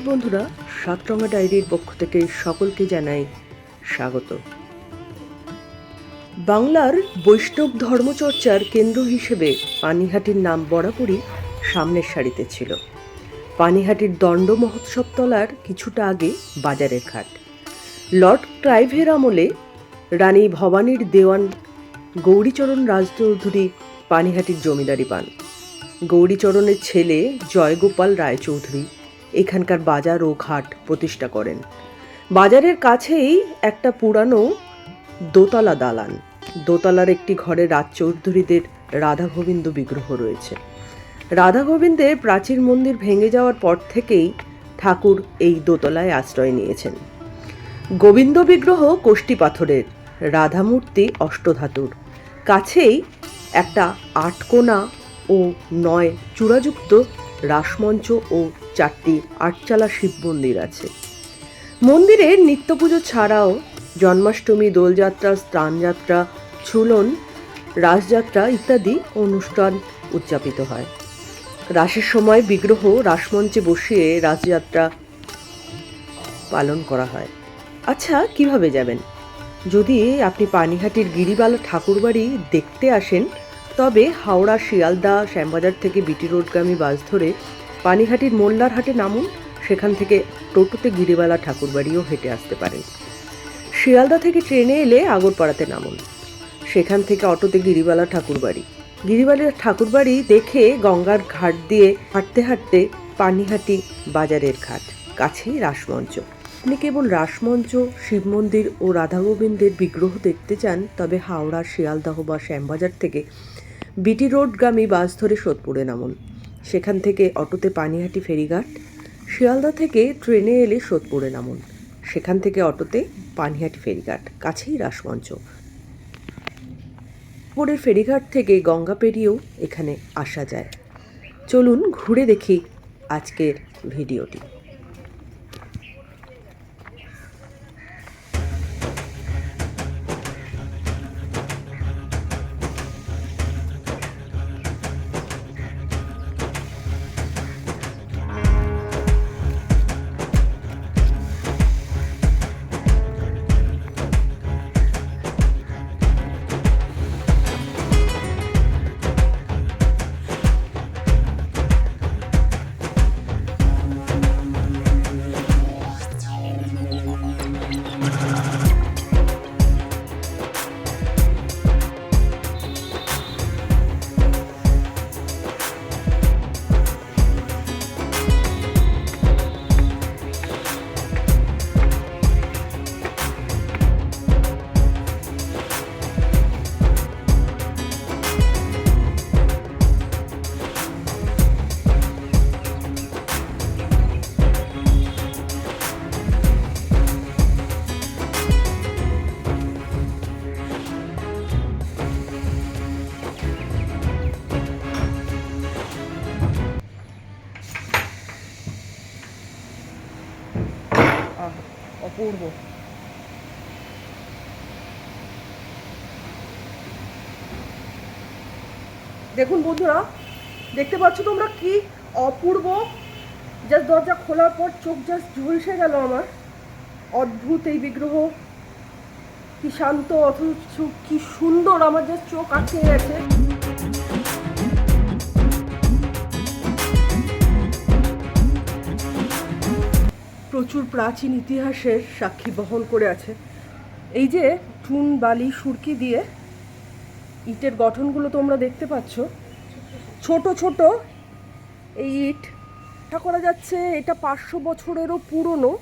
নমস্কার বন্ধুরা, সাতরঙা ডায়েরির পক্ষ থেকে সকলকে জানাই স্বাগত। বাংলার বৈষ্ণব ধর্মচর্চার কেন্দ্র হিসেবে পানিহাটির নাম বরাবরই সামনের সারিতে ছিল। পানিহাটির দণ্ড মহোৎসব তলার কিছুটা আগে বাজারের ঘাট। লর্ড ক্লাইভের আমলে রানী ভবানীর দেওয়ান গৌরীচরণ রাজচৌধুরী পানিহাটির জমিদারি পান। গৌরীচরণের ছেলে জয়গোপাল রায়চৌধুরী এখানকার বাজার ও ঘাট প্রতিষ্ঠা করেন। বাজারের কাছেই একটা পুরানো দোতলা দালান। দোতলার একটি ঘরে রাজচৌধুরীদের রাধা গোবিন্দ বিগ্রহ রয়েছে। রাধা গোবিন্দের প্রাচীর মন্দির ভেঙে যাওয়ার পর থেকেই ঠাকুর এই দোতলায় আশ্রয় নিয়েছেন। গোবিন্দ বিগ্রহ কোষ্টি পাথরের, রাধামূর্তি অষ্টধাতুর। কাছেই একটা আটকোনা ও নয় চূড়াযুক্ত রাসমঞ্চ ও চারটি আটচালা শিব মন্দির আছে। মন্দিরে নিত্য পুজো ছাড়াও জন্মাষ্টমী, দোলযাত্রা, স্নানযাত্রা ঝুলন রাসযাত্রা ইত্যাদি অনুষ্ঠান উদযাপিত হয়। রাসের সময় বিগ্রহ রাসমঞ্চে বসিয়ে রাসযাত্রা পালন করা হয়। আচ্ছা কীভাবে যাবেন? যদি আপনি পানিহাটির গিরিবালা ঠাকুরবাড়ি দেখতে আসেন তবে হাওড়া, শিয়ালদা, শ্যামবাজার থেকে বিটি রোডগামী বাস ধরে পানিহাটির মোল্লার হাটে নামুন। সেখান থেকে টোটোতে গিরিবালা ঠাকুরবাড়িও হেঁটে আসতে পারেন। শিয়ালদা থেকে ট্রেনে এলে আগরপাড়াতে নামুন। সেখান থেকে অটোতে গিরিবালা ঠাকুরবাড়ি। গিরিবালা ঠাকুরবাড়ি দেখে গঙ্গার ঘাট দিয়ে হাঁটতে হাঁটতে পানিহাটি বাজারের ঘাট কাছেই রাসমঞ্চ। আপনি কেবল রাসমঞ্চ, শিব মন্দির ও রাধা গোবিন্দের বিগ্রহ দেখতে চান, তবে হাওড়া, শিয়ালদাহ বা শ্যামবাজার থেকে বিটি রোডগামী বাস ধরে সোদপুরে নামুন। সেখান থেকে অটোতে পানিহাটি ফেরিঘাট, শিয়ালদা থেকে ট্রেনে এলে সোদপুরে নামুন। সেখান থেকে অটোতে পানিহাটি ফেরিঘাট, কাছেই রাসমঞ্চ। পরের ফেরিঘাট থেকে গঙ্গা পেরিয়েও এখানে আসা যায়। চলুন ঘুরে দেখি আজকের ভিডিওটি। অপূর্ব দেখুন বন্ধুরা, দেখতে পাচ্ছ তোমরা কি অপূর্ব? জাস্ট দরজা খোলার পর চোখ জাস্ট ঝলসে গেল আমার। অদ্ভুত এই বিগ্রহ। কি শান্ত, অথচ কি সুন্দর আমার জাস্ট চোখ আটকে গেছে। প্রচুর প্রাচীন ইতিহাসের সাক্ষী বহন করে আছে। এই যে চুন, বালি, সুরকি দিয়ে ইটের গঠনগুলো তোমরা দেখতে পাচ্ছ। ছোট ছোট এই ইট, এটা করা যাচ্ছে, এটা পাঁচশো বছরেরও পুরনো,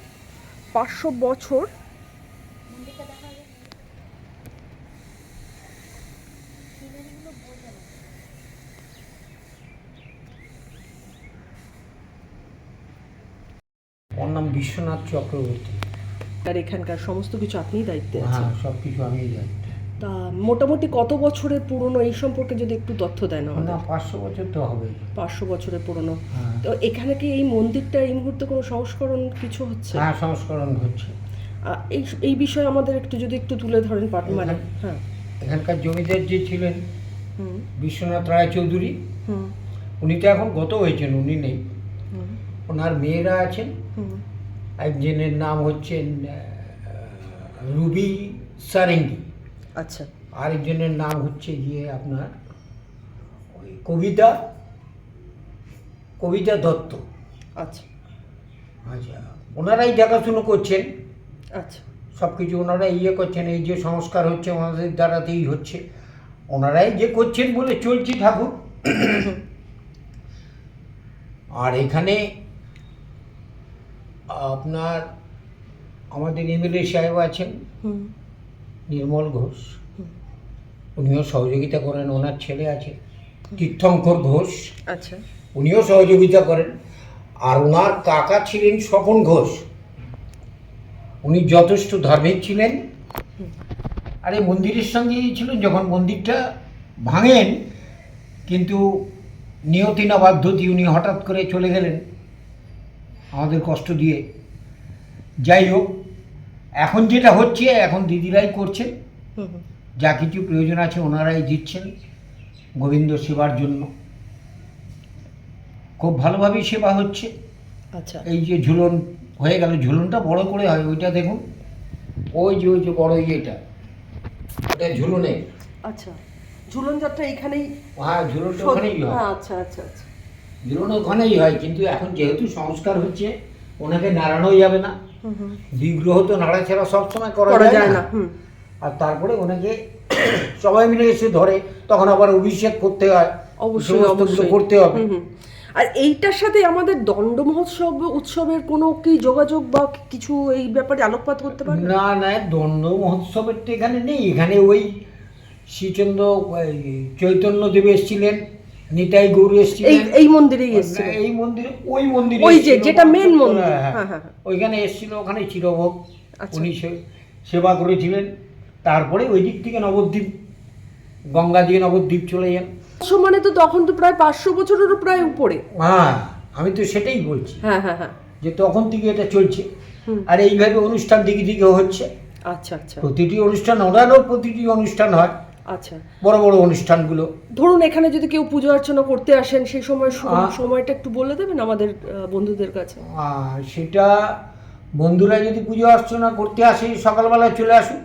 পাঁচশো বছর ওর নাম বিশ্বনাথ চক্রবর্তী। আর এখানকার সমস্ত কিছু আপনিই দায়িত্বে আছেন? হ্যাঁ সব কিছু আমি জানি তা মোটামুটি কত বছরের পুরনো এই সম্পর্কে যদি একটু তথ্য দেন না পাঁচশো বছর তো হবেই। পাঁচশো বছরের পুরনো। হ্যাঁ। তো এখানে কি এই মন্দিরটা এই মুহূর্তে কোনো সংস্করণ কিছু হচ্ছে? হ্যাঁ সংস্করণ হচ্ছে। এই এই বিষয়ে আমাদের একটু যদি একটু তুলে ধরেন মানে হ্যাঁ। এখানকার জমিদার যে ছিলেন বিশ্বনাথ রায় চৌধুরী হুম। উনি তো এখন গত হয়েছেন উনি নেই। ওনার মেয়েরা আছেন। একজনের নাম হচ্ছেন রুবি সারেঙ্গি। আচ্ছা। আরেকজনের নাম হচ্ছে গিয়ে আপনার ওই কবিতা কবিতা দত্ত। আচ্ছা। আচ্ছা ওনারাই দেখাশুনো করছেন। আচ্ছা। সব কিছু ওনারা ইয়ে করছেন এই যে সংস্কার হচ্ছে ওনাদের দ্বারাতেই হচ্ছে। ওনারাই যে করছেন বলে চলছি ঠাকুর। আর এখানে আপনার আমাদের এমএলএ সাহেব আছেন নির্মল ঘোষ। উনিও সহযোগিতা করেন ওনার ছেলে আছে তীর্থঙ্কর ঘোষ। আচ্ছা। উনিও সহযোগিতা করেন। আর ওনার কাকা ছিলেন স্বপন ঘোষ। উনি যথেষ্ট ধার্মিক ছিলেন। আর এই মন্দিরের সঙ্গেই ছিলেন যখন মন্দিরটা ভাঙেন কিন্তু নিয়তি না বাধ্যতি উনি হঠাৎ করে চলে গেলেন। আমাদের কষ্ট দিয়ে। যাই হোক এখন যেটা হচ্ছে এখন দিদিরাই করছেন। যা কিছু প্রয়োজন আছে ওনারাই দিচ্ছেন গোবিন্দ সেবার জন্য। খুব ভালোভাবেই সেবা হচ্ছে। আচ্ছা। এই যে ঝুলন হয়ে গেল ঝুলনটা বড় করে হয় ওইটা দেখুন। ওই যে ওই যে বড় ইয়েটা ওটা ঝুলনে আচ্ছা। ঝুলন যাত্রা এখানেই হ্যাঁ ঝুলনটা ওখানেই হয়। হ্যাঁ, আচ্ছা আচ্ছা আচ্ছা। ঝুলন ওখানেই হয় কিন্তু এখন যেহেতু সংস্কার হচ্ছে ওনাকে নাড়ানোই যাবে না। বিগ্রহ তো নাড়াছাড়া সবসময় করা যায় না। আর তারপরে ওনাকে সবাই মিলে এসে ধরে তখন আবার অভিষেক করতে হয়। অবশ্যই অবশ্যই। করতে হবে। আর এইটার সাথে আমাদের দণ্ড মহোৎসব উৎসবের কোনো কি যোগাযোগ বা কিছু এই ব্যাপারে আলোকপাত করতে পারবে? না না দণ্ড মহোৎসবের তো এখানে নেই। এখানে ওই শ্রীচন্দ্র চৈতন্য দেব এসেছিলেন। নিতাই গৌর এসেছিলেন। এই মন্দিরেই এসছে এই মন্দিরে ওই মন্দিরে ওই যে যেটা মেন মন্দির। হ্যাঁ, হ্যাঁ। হ্যাঁ। ওইখানে এসেছিল ওখানে চিরভোগ। আচ্ছা। উনি সেবা করেছিলেন। তারপরে ওই দিক থেকে নবদ্বীপ গঙ্গা দিয়ে নবদ্বীপ চলে যান। উৎসব মানে তো তখন তো প্রায় পাঁচশো বছরেরও প্রায় উপরে। হ্যাঁ আমি তো সেটাই বলছি। হ্যাঁ হ্যাঁ হ্যাঁ। যে তখন থেকে এটা চলছে। আর এইভাবে অনুষ্ঠান দিকে দিকে হচ্ছে। আচ্ছা আচ্ছা। প্রতিটি অনুষ্ঠান ওনারও প্রতিটি অনুষ্ঠান হয়। আচ্ছা। বড় বড় অনুষ্ঠানগুলো। ধরুন এখানে যদি কেউ পুজো অর্চনা করতে আসেন সেই সময় সময়টা একটু বলে দেবেন আমাদের বন্ধুদের কাছে? আর সেটা বন্ধুরা যদি পুজো অর্চনা করতে আসে সকালবেলায় চলে আসুক।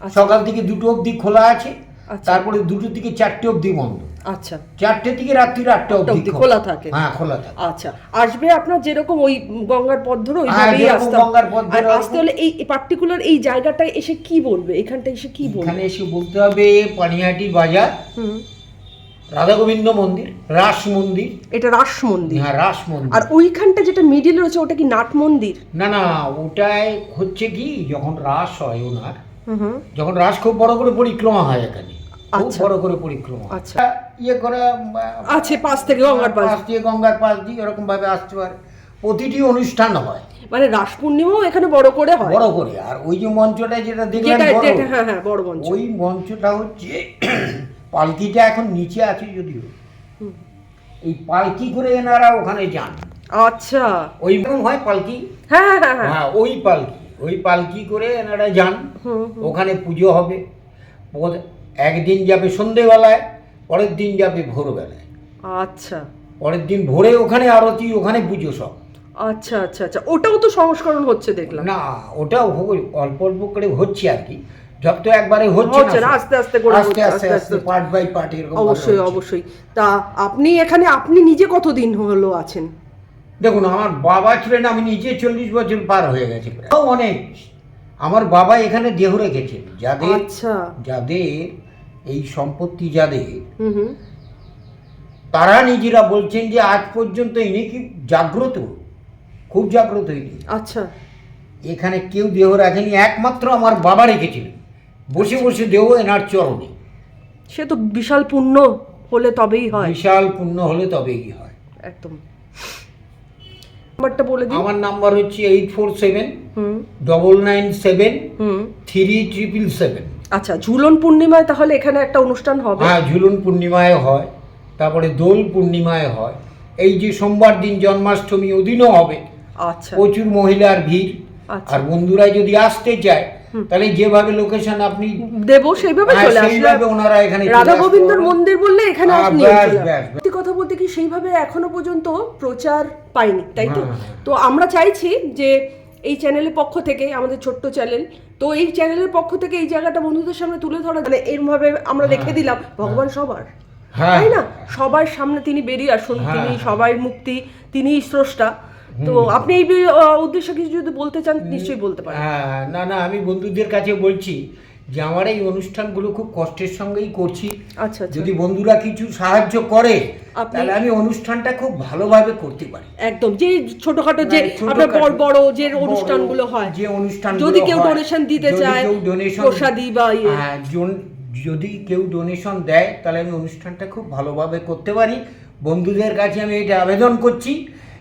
আচ্ছা। সকাল থেকে দুটো অবধি খোলা আছে। আচ্ছা। তারপরে দুটো থেকে চারটে অবধি বন্ধ। আচ্ছা। চারটে থেকে রাত্রি আটটা অবধি খোলা থাকে। হ্যাঁ খোলা থাকে। আচ্ছা আসবে আপনার যেরকম ওই গঙ্গার পথ ধরে হ্যাঁ, ওইভাবেই আসতে গঙ্গার পথ ধরে আসতে হলে এই পার্টিকুলার এই জায়গাটায় এসে কি বলবে? এখানটা এসে কি বলবে? এখানে এসে বলতে হবে পানিহাটি বাজার হুম। রাধা গোবিন্দ মন্দির রাস মন্দির। এটা রাস মন্দির। হ্যাঁ রাস মন্দির। আর ওইখানটা যেটা মিডিল রয়েছে ওটা কি নাট মন্দির? না না ওটাই হচ্ছে কি যখন রাস হয় ওনার যখন রাস খুব বড় করে পরিক্রমা হয় এখানে। খুব আচ্ছা। বড় করে পরিক্রমা আচ্ছা। ইয়ে করে আছে পাশ থেকে গঙ্গার পাশ। পাশ দিয়ে গঙ্গার পাশ দিয়ে এরকম ভাবে আসতে পারে প্রতিটি অনুষ্ঠান হয়। মানে রাস পূর্ণিমাও এখানে বড় করে হয়। বড় করে আর ওই যে মঞ্চটা যেটা দেখলেন বড়। হ্যাঁ হ্যাঁ বড় মঞ্চ। ওই মঞ্চটা হচ্ছে পালকিটা এখন নিচে আছে যদিও। এই পালকি করে এনারা ওখানে যান। আচ্ছা। ওই রকম হয় পালকি? হ্যাঁ হ্যাঁ হ্যাঁ হ্যাঁ। ওই পালকি। ওই পালকি করে এনারা যান। ওখানে পুজো হবে। একদিন যাবে সন্ধেবেলায়। পরের দিন যাবে ভোরবেলায়। আচ্ছা। পরের দিন ভোরে ওখানে আরতি ওখানে পুজো সব। আচ্ছা আচ্ছা আচ্ছা। ওটাও তো সংস্করণ হচ্ছে দেখলাম। না ওটাও অল্প অল্প করে হচ্ছে আর কি। তো একবারে হচ্ছে না, আস্তে আস্তে করে আস্তে আস্তে আস্তে। পার্ট বাই পার্ট এরকম অবশ্যই অবশ্যই। তা আপনি এখানে আপনি নিজে কতদিন হলো আছেন? দেখুন আমার বাবা ছিলেন আমি নিজে চল্লিশ বছর পার হয়ে গেছে। অনেক। আমার বাবা এখানে দেহ রেখেছেন। যাদের আচ্ছা। যাদের এই সম্পত্তি যাদের তারা নিজেরা বলছেন যে আজ পর্যন্ত ইনি কি জাগ্রত? খুব জাগ্রত ইনি। আচ্ছা। এখানে কেউ দেহ রাখেনি একমাত্র আমার বাবা রেখেছিলেন। বসে বসে দেহ এনার চরণে। সে তো বিশাল পুণ্য হলে তবেই হয়। বিশাল পুণ্য হলে তবেই হয়। একদম। নাম্বারটা বলে দিন। আমার নাম্বার হচ্ছে eight four seven hmm. Double nine seven hmm. Three triple seven. আচ্ছা ঝুলন পূর্ণিমায় তাহলে এখানে একটা অনুষ্ঠান হবে? হ্যাঁ ঝুলন পূর্ণিমায় হয় তারপরে দোল পূর্ণিমায় হয়। এই যে সোমবার দিন জন্মাষ্টমী ওদিনও হবে। আচ্ছা। প্রচুর মহিলার ভিড়। আচ্ছা। আর বন্ধুরা যদি আসতে চায় তাহলে যেভাবে লোকেশন আপনি দেব সেইভাবে হ্যাঁ, চলে আসলে সেইভাবে ওনারা এখানে রাধা গোবিন্দর মন্দির বললে এখানে হ্যাঁ, আপনি। সত্যি কথা বলতে কি সেইভাবে এখনও পর্যন্ত প্রচার পাইনি তাই তো। তো আমরা চাইছি যে এই চ্যানেলের পক্ষ থেকে আমাদের ছোট্ট চ্যানেল তো এই চ্যানেলের পক্ষ থেকে এই জায়গাটা বন্ধুদের সামনে তুলে ধরা মানে এরমভাবে আমরা রেখে দিলাম ভগবান সবার। হ্যাঁ। তাই না? সবার সামনে তিনি বেরিয়ে আসুন হ্যাঁ। তিনি সবাই মুক্তি তিনি স্রষ্টা। তো আপনি এই উদ্দেশ্যে কিছু যদি বলতে চান নিশ্চয়ই বলতে পারেন। হ্যাঁ, না না আমি বন্ধুদের কাছে বলছি যে আমার এই অনুষ্ঠানগুলো খুব কষ্টের সঙ্গেই করছি। আচ্ছা আচ্ছা। যদি বন্ধুরা কিছু সাহায্য করে তাহলে আমি অনুষ্ঠানটা খুব ভালোভাবে করতে পারি। একদম যে ছোটখাটো যে আপনার বড় বড় যে অনুষ্ঠানগুলো হয়। যে অনুষ্ঠান যদি কেউ ডোনেশন দিতে চায় প্রসাদি বা ইয়ে। হ্যাঁ, যদি কেউ ডোনেশন দেয় তাহলে আমি অনুষ্ঠানটা খুব ভালোভাবে করতে পারি। বন্ধুদের কাছে আমি এটা আবেদন করছি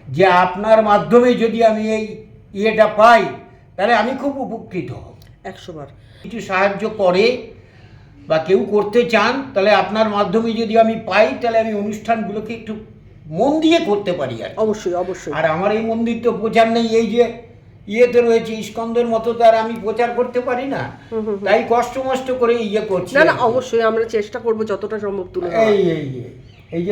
যে আপনার মাধ্যমে যদি আমি এই ইয়েটা পাই তাহলে আমি খুব উপকৃত হব। একশো বার। কিছু সাহায্য করে বা কেউ করতে চান তাহলে আপনার মাধ্যমে যদি আমি পাই তাহলে আমি অনুষ্ঠানগুলোকে একটু মন দিয়ে করতে পারি আর অবশ্যই অবশ্যই। আর আমার এই মন্দির তো প্রচার নেই এই যে ইয়েতে রয়েছে ইস্কন্দের মতো তো আর আমি প্রচার করতে পারি না। তাই কষ্ট মষ্ট করে ইয়ে করছি না না অবশ্যই আমরা চেষ্টা করব যতটা সম্ভব তুলে এই এই, এই যে